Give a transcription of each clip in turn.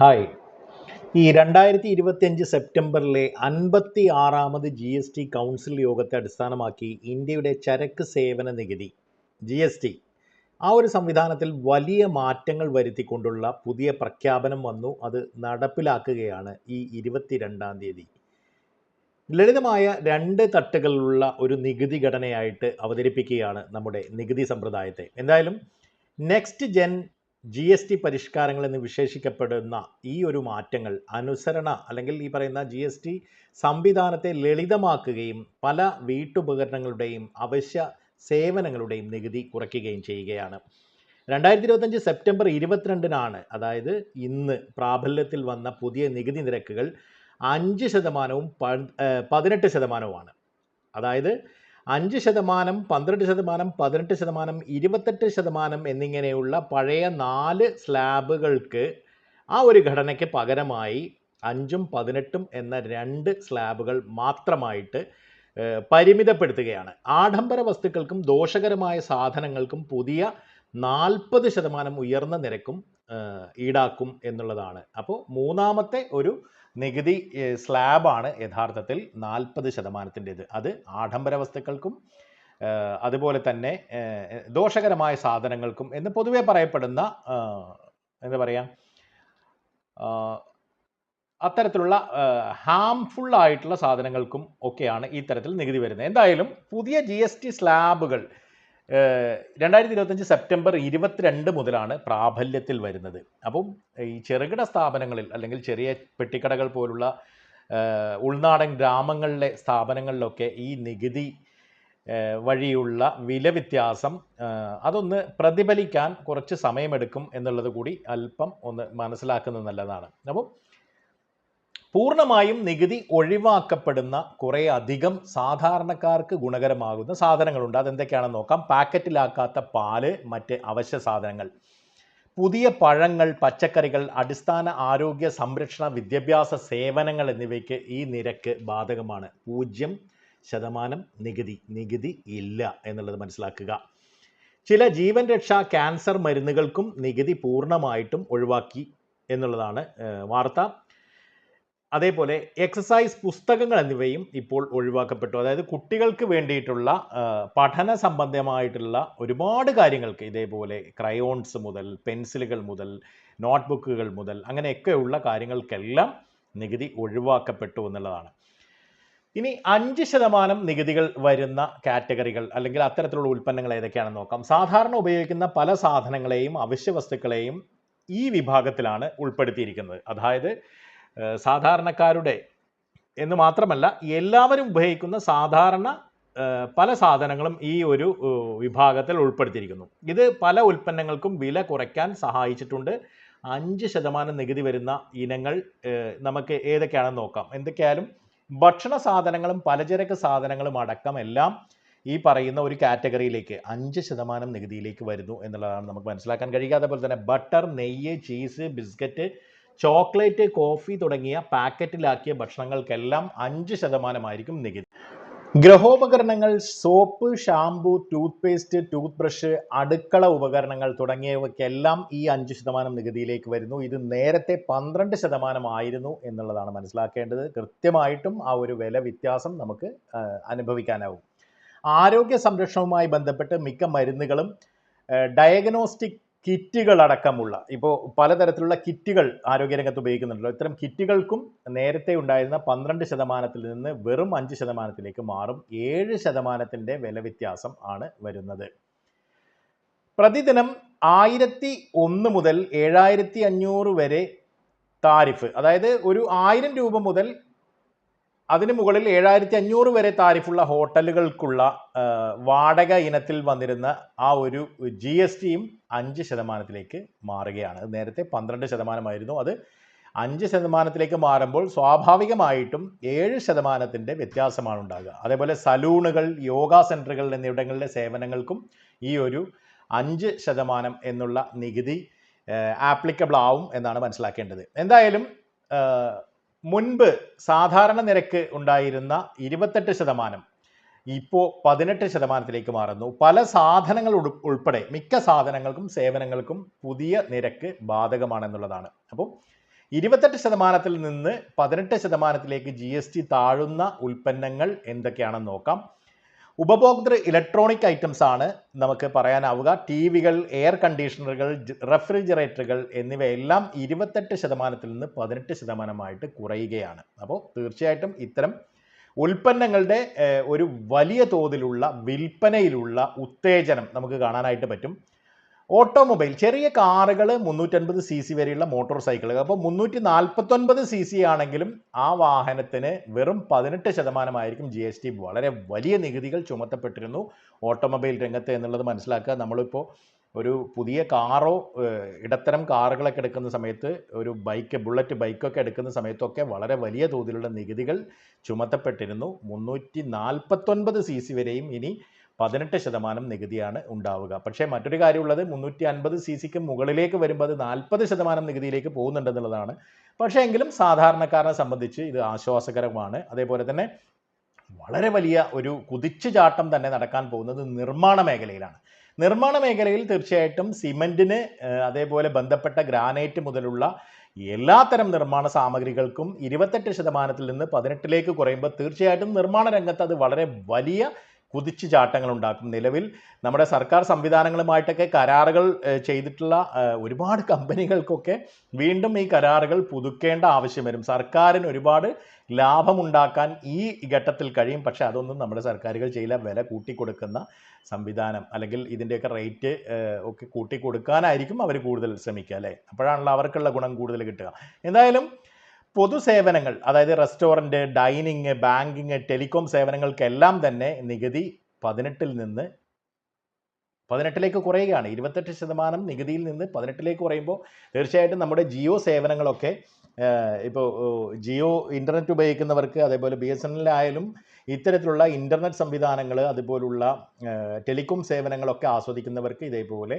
Hi. ഈ രണ്ടായിരത്തി ഇരുപത്തിയഞ്ച് സെപ്റ്റംബറിലെ അൻപത്തി ആറാമത് ജി എസ് ടി കൗൺസിൽ യോഗത്തെ അടിസ്ഥാനമാക്കി ഇന്ത്യയുടെ ചരക്ക് സേവന നികുതി ജി എസ് ടി. ആ ഒരു സംവിധാനത്തിൽ വലിയ മാറ്റങ്ങൾ വരുത്തിക്കൊണ്ടുള്ള പുതിയ പ്രഖ്യാപനം വന്നു. അത് നടപ്പിലാക്കുകയാണ് ഈ ഇരുപത്തിരണ്ടാം തീയതി. ലളിതമായ രണ്ട് തട്ടുകളിലുള്ള ഒരു നികുതി ഘടനയായിട്ട് അവതരിപ്പിക്കുകയാണ് നമ്മുടെ നികുതി സമ്പ്രദായത്തെ. എന്തായാലും next gen G S T പരിഷ്കാരങ്ങൾ എന്ന് വിശേഷിക്കപ്പെടുന്ന ഈ ഒരു മാറ്റങ്ങൾ അനുസരണ അല്ലെങ്കിൽ ഈ പറയുന്ന ജി എസ് ടി സംവിധാനത്തെ ലളിതമാക്കുകയും പല വീട്ടുപകരണങ്ങളുടെയും അവശ്യ സേവനങ്ങളുടെയും നികുതി കുറയ്ക്കുകയും ചെയ്യുകയാണ്. രണ്ടായിരത്തി ഇരുപത്തഞ്ച് സെപ്റ്റംബർ ഇരുപത്തിരണ്ടിനാണ് അതായത് ഇന്ന് പ്രാബല്യത്തിൽ വന്ന പുതിയ നികുതി നിരക്കുകൾ അഞ്ച് ശതമാനവും പതിനെട്ട് ശതമാനവുമാണ്. അതായത് അഞ്ച് ശതമാനം പന്ത്രണ്ട് ശതമാനം പതിനെട്ട് ശതമാനം ഇരുപത്തെട്ട് ശതമാനം എന്നിങ്ങനെയുള്ള പഴയ നാല് സ്ലാബുകൾക്ക് ആ ഒരു ഘടനയ്ക്ക് പകരമായി അഞ്ചും പതിനെട്ടും എന്ന രണ്ട് സ്ലാബുകൾ മാത്രമായിട്ട് പരിമിതപ്പെടുത്തുകയാണ്. ആഡംബര വസ്തുക്കൾക്കും ദോഷകരമായ സാധനങ്ങൾക്കും പുതിയ നാൽപ്പത് ശതമാനം ഉയർന്ന നിരക്കും ഈടാക്കും എന്നുള്ളതാണ്. അപ്പോൾ മൂന്നാമത്തെ ഒരു നികുതി സ്ലാബാണ് യഥാർത്ഥത്തിൽ നാൽപ്പത് ശതമാനത്തിന്റെത്. അത് ആഡംബര വസ്തുക്കൾക്കും അതുപോലെ തന്നെ ദോഷകരമായ സാധനങ്ങൾക്കും എന്ന് പൊതുവേ പറയപ്പെടുന്ന എന്താ പറയുക അത്തരത്തിലുള്ള ഹാംഫുൾ ആയിട്ടുള്ള സാധനങ്ങൾക്കും ഒക്കെയാണ് ഈ തരത്തിൽ നികുതി വരുന്നത്. എന്തായാലും പുതിയ ജി സ്ലാബുകൾ രണ്ടായിരത്തി ഇരുപത്തഞ്ച് സെപ്റ്റംബർ ഇരുപത്തിരണ്ട് മുതലാണ് പ്രാബല്യത്തിൽ വരുന്നത്. അപ്പം ഈ ചെറുകിട സ്ഥാപനങ്ങളിൽ അല്ലെങ്കിൽ ചെറിയ പെട്ടിക്കടകൾ പോലുള്ള ഉൾനാടൻ ഗ്രാമങ്ങളിലെ സ്ഥാപനങ്ങളിലൊക്കെ ഈ നികുതി വഴിയുള്ള വില വ്യത്യാസം അതൊന്ന് പ്രതിഫലിക്കാൻ കുറച്ച് സമയമെടുക്കും എന്നുള്ളത് കൂടി അല്പം ഒന്ന് മനസ്സിലാക്കുന്നത് നല്ലതാണ്. അപ്പം പൂർണമായും നികുതി ഒഴിവാക്കപ്പെടുന്ന കുറേ അധികം സാധാരണക്കാർക്ക് ഗുണകരമാകുന്ന സാധനങ്ങളുണ്ട്. അതെന്തൊക്കെയാണെന്ന് നോക്കാം. പാക്കറ്റിലാക്കാത്ത പാൽ മറ്റ് അവശ്യ സാധനങ്ങൾ. പുതിയ പഴങ്ങൾ പച്ചക്കറികൾ അടിസ്ഥാന ആരോഗ്യ സംരക്ഷണ വിദ്യാഭ്യാസ സേവനങ്ങൾ എന്നിവയ്ക്ക് ഈ നിരക്ക് ബാധകമാണ്. പൂജ്യം ശതമാനം നികുതി. നികുതി ഇല്ല എന്നുള്ളത് മനസ്സിലാക്കുക. ചില ജീവൻ രക്ഷാ ക്യാൻസർ മരുന്നുകൾക്കും നികുതി പൂർണമായിട്ടും ഒഴിവാക്കി എന്നുള്ളതാണ് വാർത്ത. അതേപോലെ എക്സസൈസ് പുസ്തകങ്ങൾ എന്നിവയും ഇപ്പോൾ ഒഴിവാക്കപ്പെട്ടു. അതായത് കുട്ടികൾക്ക് വേണ്ടിയിട്ടുള്ള പഠന സംബന്ധമായിട്ടുള്ള ഒരുപാട് കാര്യങ്ങൾക്ക് ഇതേപോലെ ക്രയോൺസ് മുതൽ പെൻസിലുകൾ മുതൽ നോട്ട്ബുക്കുകൾ മുതൽ അങ്ങനെയൊക്കെയുള്ള കാര്യങ്ങൾക്കെല്ലാം നികുതി ഒഴിവാക്കപ്പെട്ടു എന്നുള്ളതാണ്. ഇനി അഞ്ച് ശതമാനം നികുതികൾ വരുന്ന കാറ്റഗറികൾ അല്ലെങ്കിൽ അത്തരത്തിലുള്ള ഉൽപ്പന്നങ്ങൾ ഏതൊക്കെയാണെന്ന് നോക്കാം. സാധാരണ ഉപയോഗിക്കുന്ന പല സാധനങ്ങളെയും അവശ്യ വസ്തുക്കളെയും ഈ വിഭാഗത്തിലാണ് ഉൾപ്പെടുത്തിയിരിക്കുന്നത്. അതായത് സാധാരണക്കാരുടെ എന്ന് മാത്രമല്ല എല്ലാവരും ഉപയോഗിക്കുന്ന സാധാരണ പല സാധനങ്ങളും ഈ ഒരു വിഭാഗത്തിൽ ഉൾപ്പെടുത്തിയിരിക്കുന്നു. ഇത് പല ഉൽപ്പന്നങ്ങൾക്കും വില കുറയ്ക്കാൻ സഹായിച്ചിട്ടുണ്ട്. അഞ്ച് ശതമാനം നികുതി വരുന്ന ഇനങ്ങൾ നമുക്ക് ഏതൊക്കെയാണെന്ന് നോക്കാം. എന്തൊക്കെയായാലും ഭക്ഷണ സാധനങ്ങളും പലചരക്ക് സാധനങ്ങളും അടക്കം എല്ലാം ഈ പറയുന്ന ഒരു കാറ്റഗറിയിലേക്ക് അഞ്ച് ശതമാനം നികുതിയിലേക്ക് വരുന്നു എന്നുള്ളതാണ് നമുക്ക് മനസ്സിലാക്കാൻ കഴിയുക. അതേപോലെ തന്നെ ബട്ടർ നെയ്യ് ചീസ് ബിസ്ക്കറ്റ് ചോക്ലേറ്റ് കോഫി തുടങ്ങിയ പാക്കറ്റിലാക്കിയ ഭക്ഷണങ്ങൾക്കെല്ലാം അഞ്ച് ശതമാനമായിരിക്കും നികുതി. ഗ്രഹോപകരണങ്ങൾ soap shampoo toothpaste toothbrush അടുക്കള ഉപകരണങ്ങൾ തുടങ്ങിയവയ്ക്കെല്ലാം ഈ അഞ്ച് ശതമാനം നികുതിയിലേക്ക് വരുന്നു. ഇത് നേരത്തെ പന്ത്രണ്ട് ശതമാനമായിരുന്നു എന്നുള്ളതാണ് മനസ്സിലാക്കേണ്ടത്. കൃത്യമായിട്ടും ആ ഒരു വില വ്യത്യാസം നമുക്ക് അനുഭവിക്കാനാവും. ആരോഗ്യ സംരക്ഷണവുമായി ബന്ധപ്പെട്ട് മിക്ക മരുന്നുകളും ഡയഗ്നോസ്റ്റിക് കിറ്റുകൾ അടക്കമുള്ള ഇപ്പോൾ പലതരത്തിലുള്ള കിറ്റുകൾ ആരോഗ്യരംഗത്ത് ഉപയോഗിക്കുന്നുണ്ടല്ലോ. ഇത്തരം കിറ്റുകൾക്കും നേരത്തെ ഉണ്ടായിരുന്ന പന്ത്രണ്ട് ശതമാനത്തിൽ നിന്ന് വെറും അഞ്ച് ശതമാനത്തിലേക്ക് മാറും. ഏഴ് ശതമാനത്തിന്റെ വില വ്യത്യാസം ആണ് വരുന്നത്. പ്രതിദിനം ആയിരത്തി ഒന്ന് മുതൽ ഏഴായിരത്തി അഞ്ഞൂറ് വരെ താരിഫ് അതായത് ഒരു ആയിരം രൂപ മുതൽ അതിന് മുകളിൽ ഏഴായിരത്തി അഞ്ഞൂറ് വരെ താരിഫുള്ള ഹോട്ടലുകൾക്കുള്ള വാടക ഇനത്തിൽ വന്നിരുന്ന ആ ഒരു ജി എസ് ടിയും അഞ്ച് ശതമാനത്തിലേക്ക് മാറുകയാണ്. നേരത്തെ പന്ത്രണ്ട് ശതമാനമായിരുന്നു. അത് അഞ്ച് ശതമാനത്തിലേക്ക് മാറുമ്പോൾ സ്വാഭാവികമായിട്ടും ഏഴ് ശതമാനത്തിന്റെ വ്യത്യാസമാണ് ഉണ്ടാകുക. അതേപോലെ സലൂണുകൾ യോഗ സെന്ററുകൾ എന്നിവിടങ്ങളിലെ സേവനങ്ങൾക്കും ഈ ഒരു അഞ്ച് ശതമാനം എന്നുള്ള നികുതി ആപ്ലിക്കബിൾ ആവും എന്നാണ് മനസ്സിലാക്കേണ്ടത്. എന്തായാലും മുൻപ് സാധാരണ നിരക്ക് ഉണ്ടായിരുന്ന ഇരുപത്തെട്ട് ശതമാനം ഇപ്പോൾ പതിനെട്ട് ശതമാനത്തിലേക്ക് മാറുന്നു. പല സാധനങ്ങൾ ഉൾപ്പെടെ മിക്ക സാധനങ്ങൾക്കും സേവനങ്ങൾക്കും പുതിയ നിരക്ക് ബാധകമാണെന്നുള്ളതാണ്. അപ്പം ഇരുപത്തെട്ട് ശതമാനത്തിൽ നിന്ന് പതിനെട്ട് ശതമാനത്തിലേക്ക് ജി എസ് ടി താഴുന്ന ഉൽപ്പന്നങ്ങൾ എന്തൊക്കെയാണെന്ന് നോക്കാം. ഉപഭോക്തൃ ഇലക്ട്രോണിക് ഐറ്റംസ് ആണ് നമുക്ക് പറയാനാവുക. ടി വികൾ എയർ കണ്ടീഷണറുകൾ റെഫ്രിജറേറ്ററുകൾ എന്നിവയെല്ലാം ഇരുപത്തെട്ട് ശതമാനത്തിൽ നിന്ന് പതിനെട്ട് ശതമാനമായിട്ട് കുറയുകയാണ്. അപ്പോൾ തീർച്ചയായിട്ടും ഇത്തരം ഉൽപ്പന്നങ്ങളുടെ ഒരു വലിയ തോതിലുള്ള വിൽപ്പനയിലുള്ള ഉത്തേജനം നമുക്ക് കാണാനായിട്ട് പറ്റും. ഓട്ടോമൊബൈൽ ചെറിയ കാറുകൾ മുന്നൂറ്റൻപത് സി സി വരെയുള്ള മോട്ടോർ സൈക്കിളുകൾ. അപ്പോൾ മുന്നൂറ്റി നാൽപ്പത്തൊൻപത് സി സി ആണെങ്കിലും ആ വാഹനത്തിന് വെറും പതിനെട്ട് ശതമാനമായിരിക്കും ജി എസ് ടി. വളരെ വലിയ നികുതികൾ ചുമത്തപ്പെട്ടിരുന്നു ഓട്ടോമൊബൈൽ രംഗത്ത് എന്നുള്ളത് മനസ്സിലാക്കുക. നമ്മളിപ്പോൾ ഒരു പുതിയ കാറോ ഇടത്തരം കാറുകളൊക്കെ എടുക്കുന്ന സമയത്ത് ഒരു ബൈക്ക് ബുള്ളറ്റ് ബൈക്കൊക്കെ എടുക്കുന്ന സമയത്തൊക്കെ വളരെ വലിയ തോതിലുള്ള നികുതികൾ ചുമത്തപ്പെട്ടിരുന്നു. മുന്നൂറ്റി നാൽപ്പത്തൊൻപത് സി സി വരെയും ഇനി പതിനെട്ട് ശതമാനം നികുതിയാണ് ഉണ്ടാവുക. പക്ഷേ മറ്റൊരു കാര്യമുള്ളത് മുന്നൂറ്റി അൻപത് സി സിക്ക് മുകളിലേക്ക് വരുമ്പോൾ അത് നാൽപ്പത് ശതമാനം നികുതിയിലേക്ക് പോകുന്നുണ്ടെന്നുള്ളതാണ് പക്ഷേ എങ്കിലും സാധാരണക്കാരനെ സംബന്ധിച്ച് ഇത് ആശ്വാസകരമാണ്. അതേപോലെ തന്നെ വളരെ വലിയ ഒരു കുതിച്ചു ചാട്ടം തന്നെ നടക്കാൻ പോകുന്നത് നിർമ്മാണ മേഖലയിലാണ്. നിർമ്മാണ മേഖലയിൽ തീർച്ചയായിട്ടും സിമെന്റിന് അതേപോലെ ബന്ധപ്പെട്ട ഗ്രാനൈറ്റ് മുതലുള്ള എല്ലാത്തരം നിർമ്മാണ സാമഗ്രികൾക്കും ഇരുപത്തെട്ട് ശതമാനത്തിൽ നിന്ന് പതിനെട്ടിലേക്ക് കുറയുമ്പോൾ തീർച്ചയായിട്ടും നിർമ്മാണ രംഗത്ത് അത് വളരെ വലിയ കുതിച്ചു ചാട്ടങ്ങൾ ഉണ്ടാക്കും നിലവിൽ നമ്മുടെ സർക്കാർ സംവിധാനങ്ങളുമായിട്ടൊക്കെ കരാറുകൾ ചെയ്തിട്ടുള്ള ഒരുപാട് കമ്പനികൾക്കൊക്കെ വീണ്ടും ഈ കരാറുകൾ പുതുക്കേണ്ട ആവശ്യം വരും. സർക്കാരിന് ഒരുപാട് ലാഭമുണ്ടാക്കാൻ ഈ ഘട്ടത്തിൽ കഴിയും. പക്ഷേ അതൊന്നും നമ്മുടെ സർക്കാരുകൾ ചെയ്യില്ല. വില കൂട്ടിക്കൊടുക്കുന്ന സംവിധാനം അല്ലെങ്കിൽ ഇതിന്റെയൊക്കെ റേറ്റ് ഒക്കെ കൂട്ടിക്കൊടുക്കാനായിരിക്കും അവർ കൂടുതൽ ശ്രമിക്കുക അല്ലേ? അപ്പോഴാണല്ലോ അവർക്കുള്ള ഗുണം കൂടുതൽ കിട്ടുക. എന്തായാലും പൊതുസേവനങ്ങൾ അതായത് റെസ്റ്റോറന്റ് ഡൈനിങ് ബാങ്കിങ് ടെലികോം സേവനങ്ങൾക്കെല്ലാം തന്നെ നികുതി പതിനെട്ടിൽ നിന്ന് പതിനെട്ടിലേക്ക് കുറയുകയാണ്. ഇരുപത്തെട്ട് ശതമാനം നികുതിയിൽ നിന്ന് പതിനെട്ടിലേക്ക് കുറയുമ്പോൾ തീർച്ചയായിട്ടും നമ്മുടെ ജിയോ സേവനങ്ങളൊക്കെ ഇപ്പോൾ ജിയോ ഇന്റർനെറ്റ് ഉപയോഗിക്കുന്നവർക്ക് അതേപോലെ ബി എസ് എൻ എല്ലായാലും ഇത്തരത്തിലുള്ള ഇന്റർനെറ്റ് സംവിധാനങ്ങൾ അതുപോലുള്ള ടെലികോം സേവനങ്ങളൊക്കെ ആസ്വദിക്കുന്നവർക്ക് ഇതേപോലെ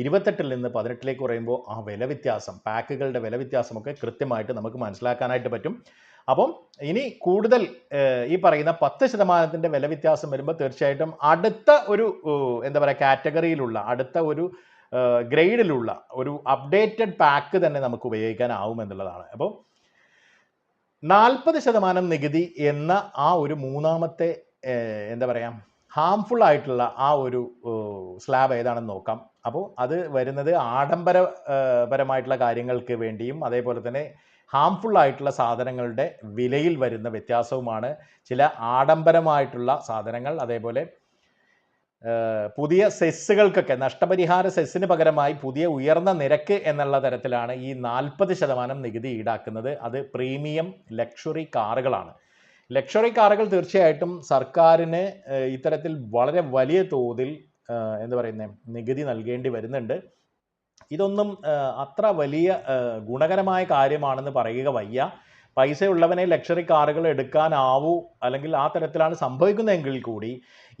ഇരുപത്തെട്ടിൽ നിന്ന് പതിനെട്ടിലേക്ക് കുറയുമ്പോൾ ആ വില വ്യത്യാസം പാക്കുകളുടെ വില വ്യത്യാസമൊക്കെ കൃത്യമായിട്ട് നമുക്ക് മനസ്സിലാക്കാനായിട്ട് പറ്റും. അപ്പം ഇനി കൂടുതൽ ഈ പറയുന്ന പത്ത് ശതമാനത്തിന്റെ വില വ്യത്യാസം വരുമ്പോൾ തീർച്ചയായിട്ടും അടുത്ത ഒരു എന്താ പറയുക കാറ്റഗറിയിലുള്ള അടുത്ത ഒരു ഗ്രേഡിലുള്ള ഒരു അപ്ഡേറ്റഡ് പാക്ക് തന്നെ നമുക്ക് ഉപയോഗിക്കാനാവും എന്നുള്ളതാണ്. അപ്പോൾ നാൽപ്പത് ശതമാനം നികുതി എന്ന ആ ഒരു മൂന്നാമത്തെ എന്താ പറയുക ഹാംഫുൾ ആയിട്ടുള്ള ആ ഒരു സ്ലാബ് ഏതാണെന്ന് നോക്കാം. അപ്പോൾ അത് വരുന്നത് ആഡംബര പരമായിട്ടുള്ള കാര്യങ്ങൾക്ക് വേണ്ടിയും അതേപോലെ തന്നെ ഹാംഫുൾ ആയിട്ടുള്ള സാധനങ്ങളുടെ വിലയിൽ വരുന്ന വ്യത്യാസവുമാണ് ചില ആഡംബരമായിട്ടുള്ള സാധനങ്ങൾ. അതേപോലെ പുതിയ സെസ്സുകൾക്കൊക്കെ നഷ്ടപരിഹാര സെസ്സിന് പകരമായി പുതിയ ഉയർന്ന നിരക്ക് എന്നുള്ള തരത്തിലാണ് ഈ നാൽപ്പത് ശതമാനം നികുതി ഈടാക്കുന്നത്. അത് പ്രീമിയം ലക്ഷറി കാറുകളാണ്. ലക്ഷറി കാറുകൾ തീർച്ചയായിട്ടും സർക്കാരിന് ഇത്തരത്തിൽ വളരെ വലിയ തോതിൽ എന്താ പറയുന്നത് നികുതി നൽകേണ്ടി വരുന്നുണ്ട്. ഇതൊന്നും അത്ര വലിയ ഗുണകരമായ കാര്യമാണെന്ന് പറയുക വയ്യ. പൈസയുള്ളവനെ ലക്ഷറി കാറുകൾ എടുക്കാനാവൂ അല്ലെങ്കിൽ ആ തരത്തിലാണ് സംഭവിക്കുന്നതെങ്കിൽ കൂടി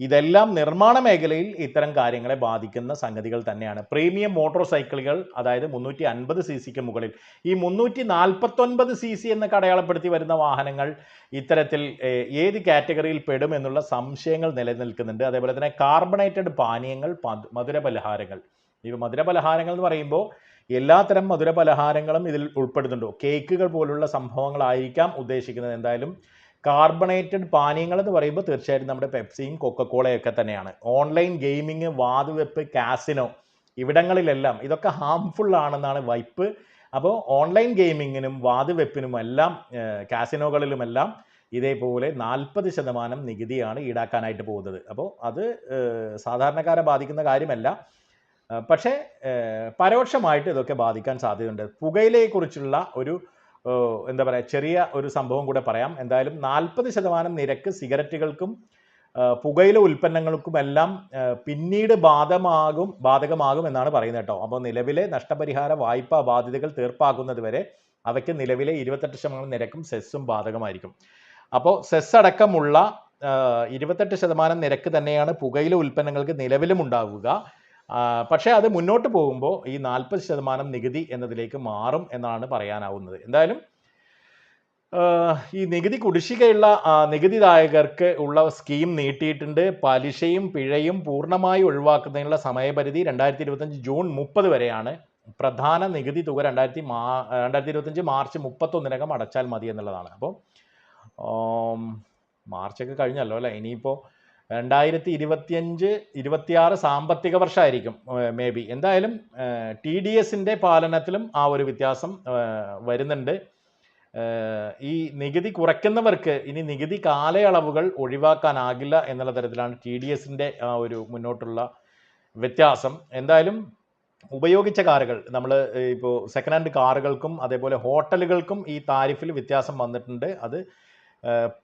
ഇതെല്ലാം നിർമ്മാണ മേഖലയിൽ ഇത്തരം കാര്യങ്ങളെ ബാധിക്കുന്ന സംഗതികൾ തന്നെയാണ്. പ്രീമിയം മോട്ടോർ സൈക്കിളുകൾ അതായത് മുന്നൂറ്റി അൻപത് സി സിക്ക് മുകളിൽ. ഈ മുന്നൂറ്റി നാൽപ്പത്തൊൻപത് സി സി എന്നൊക്കെ അടയാളപ്പെടുത്തി വരുന്ന വാഹനങ്ങൾ ഇത്തരത്തിൽ ഏത് കാറ്റഗറിയിൽ പെടും എന്നുള്ള സംശയങ്ങൾ നിലനിൽക്കുന്നുണ്ട്. അതേപോലെ തന്നെ കാർബണേറ്റഡ് പാനീയങ്ങൾ മധുര മധുരപലഹാരങ്ങൾ. ഈ മധുരപലഹാരങ്ങൾ എന്ന് പറയുമ്പോൾ എല്ലാത്തരം മധുരപലഹാരങ്ങളും ഇതിൽ ഉൾപ്പെടുന്നുണ്ടോ. കേക്കുകൾ പോലുള്ള സംഭവങ്ങളായിരിക്കാം ഉദ്ദേശിക്കുന്നത്. എന്തായാലും കാർബണേറ്റഡ് പാനീയങ്ങൾ എന്ന് പറയുമ്പോൾ തീർച്ചയായിട്ടും നമ്മുടെ പെപ്സിയും കൊക്കക്കോളയൊക്കെ തന്നെയാണ്. ഓൺലൈൻ ഗെയിമിങ് വാതുവെപ്പ് കാസിനോ ഇവിടങ്ങളിലെല്ലാം ഇതൊക്കെ ഹാംഫുൾ ആണെന്നാണ് വൈപ്പ് അപ്പോൾ ഓൺലൈൻ ഗെയിമിങ്ങിനും വാതുവെപ്പിനും എല്ലാം ഏഹ്, കാസിനോകളിലുമെല്ലാം ഇതേപോലെ നാൽപ്പത് ശതമാനം നികുതിയാണ് ഈടാക്കാനായിട്ട് പോകുന്നത്. അപ്പോൾ അത് സാധാരണക്കാരെ ബാധിക്കുന്ന കാര്യമല്ല. പക്ഷേ പരോക്ഷമായിട്ട് ഇതൊക്കെ ബാധിക്കാൻ സാധ്യതയുണ്ട്. പുകയിലയെക്കുറിച്ചുള്ള ഒരു എന്താ പറയുക ചെറിയ ഒരു സംഭവം കൂടെ പറയാം. എന്തായാലും നാൽപ്പത് ശതമാനം നിരക്ക് സിഗരറ്റുകൾക്കും പുകയില ഉൽപ്പന്നങ്ങൾക്കുമെല്ലാം പിന്നീട് ബാധമാകും ബാധകമാകും എന്നാണ് പറയുന്നത് കേട്ടോ. അപ്പോൾ നിലവിലെ നഷ്ടപരിഹാര വായ്പാ ബാധ്യതകൾ തീർപ്പാക്കുന്നത് വരെ അവയ്ക്ക് നിലവിലെ ഇരുപത്തെട്ട് ശതമാനം നിരക്കും സെസ്സും ബാധകമായിരിക്കും. അപ്പോൾ സെസ് അടക്കമുള്ള ഇരുപത്തെട്ട് ശതമാനം നിരക്ക് തന്നെയാണ് പുകയില ഉൽപ്പന്നങ്ങൾക്ക് നിലവിലും ഉണ്ടാവുക. പക്ഷേ അത് മുന്നോട്ട് പോകുമ്പോൾ ഈ നാൽപ്പത് ശതമാനം നികുതി എന്നതിലേക്ക് മാറും എന്നാണ് പറയാനാവുന്നത്. എന്തായാലും ഈ നികുതി കുടിശ്ശികയുള്ള നികുതിദായകർക്ക് ഉള്ള സ്കീം നീട്ടിയിട്ടുണ്ട്. പലിശയും പിഴയും പൂർണമായി ഒഴിവാക്കുന്നതിനുള്ള സമയപരിധി രണ്ടായിരത്തി ഇരുപത്തഞ്ച് ജൂൺ മുപ്പത് വരെയാണ്. പ്രധാന നികുതി തുക രണ്ടായിരത്തി മാ രണ്ടായിരത്തി ഇരുപത്തഞ്ച് മാർച്ച് മുപ്പത്തൊന്നിനകം അടച്ചാൽ മതി എന്നുള്ളതാണ്. അപ്പോൾ മാർച്ചൊക്കെ കഴിഞ്ഞല്ലോ അല്ലേ? ഇനിയിപ്പോൾ രണ്ടായിരത്തി ഇരുപത്തിയഞ്ച് ഇരുപത്തിയാറ് സാമ്പത്തിക വർഷമായിരിക്കും മേ ബി എന്തായാലും ടി ഡി എസിന്റെ പാലനത്തിലും ആ ഒരു വ്യത്യാസം വരുന്നുണ്ട്. ഈ നികുതി കുറയ്ക്കുന്നവർക്ക് ഇനി നികുതി കാലയളവുകൾ ഒഴിവാക്കാനാകില്ല എന്നുള്ള തരത്തിലാണ് ടി ഡി എസിന്റെ ആ ഒരു മുന്നോട്ടുള്ള വ്യത്യാസം. എന്തായാലും ഉപയോഗിച്ച കാറുകൾ നമ്മൾ ഇപ്പോൾ സെക്കൻഡ് ഹാൻഡ് കാറുകൾക്കും അതേപോലെ ഹോട്ടലുകൾക്കും ഈ താരിഫിൽ വ്യത്യാസം വന്നിട്ടുണ്ട്. അത്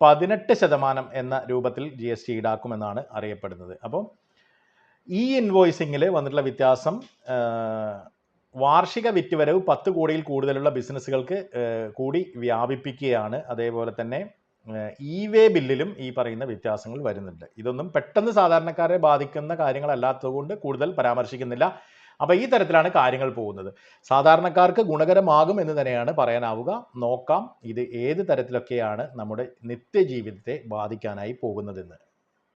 പതിനെട്ട് ശതമാനം എന്ന രൂപത്തിൽ ജി എസ് ടി ഈടാക്കുമെന്നാണ് അറിയപ്പെടുന്നത്. അപ്പോൾ ഈ ഇൻവോയ്സിങ്ങിൽ വന്നിട്ടുള്ള വ്യത്യാസം വാർഷിക വിറ്റുവരവ് പത്ത് കോടിയിൽ കൂടുതലുള്ള ബിസിനസ്സുകൾക്ക് കൂടി വ്യാപിപ്പിക്കുകയാണ്. അതേപോലെ തന്നെ ഇ വേ ബില്ലിലും ഈ പറയുന്ന വ്യത്യാസങ്ങൾ വരുന്നുണ്ട്. ഇതൊന്നും പെട്ടെന്ന് സാധാരണക്കാരെ ബാധിക്കുന്ന കാര്യങ്ങളല്ലാത്തതുകൊണ്ട് കൂടുതൽ പരാമർശിക്കുന്നില്ല. അപ്പോൾ ഈ തരത്തിലാണ് കാര്യങ്ങൾ പോകുന്നത്. സാധാരണക്കാർക്ക് ഗുണകരമാകും എന്ന് തന്നെയാണ് പറയാനാവുക. നോക്കാം ഇത് ഏത് തരത്തിലൊക്കെയാണ് നമ്മുടെ നിത്യജീവിതത്തെ ബാധിക്കാനായി പോകുന്നതെന്ന്.